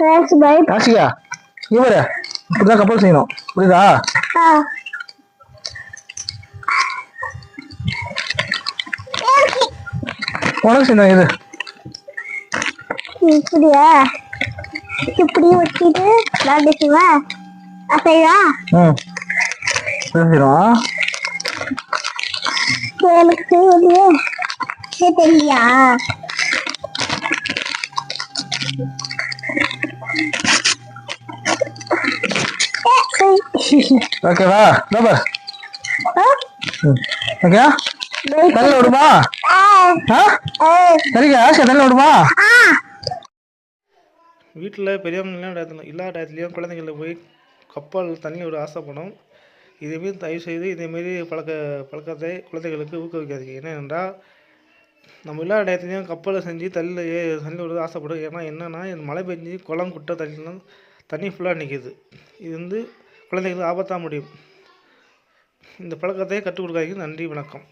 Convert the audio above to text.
Thanks bye காசியா இவரு. இப்படிதான் கப்பல் செய்யணும். புரியுதா? உனக்கு செய்யணும் இது இப்படியா? இப்படி வச்சுட்டு விளாண்டு செய்வா அசைவா ம். செஞ்சிடும் எனக்கு செய்வதையே தெரியலையா ஓகேவா பார். ஓகே தள்ள விடுமா? ஆ. சரிங்க ஆசை தள்ள விடுமா? வீட்டில் பெரியவங்களாம் எல்லா இடத்துலையும் குழந்தைங்கள போய் கப்பல் தண்ணி விட ஆசைப்படும். இதேமாரி தயவு செய்து இதேமாரி பழக்க பழக்கத்தை குழந்தைகளுக்கு ஊக்குவிக்காதீங்க. ஏனென்றால் நம்ம எல்லா இடத்துலையும் கப்பலை செஞ்சு தண்ணியில் ஏ தண்ணி விட ஆசைப்படும் ஏன்னா என்னென்னா மழை பெஞ்சு குளம் குட்டை தண்ணிலாம் தண்ணி ஃபுல்லாக நிற்கிது இது வந்து குழந்தைகளுக்கு ஆபத்தாக முடியும். இந்த பழக்கத்தை கற்றுக் கொடுக்காதீங்க. நன்றி வணக்கம்.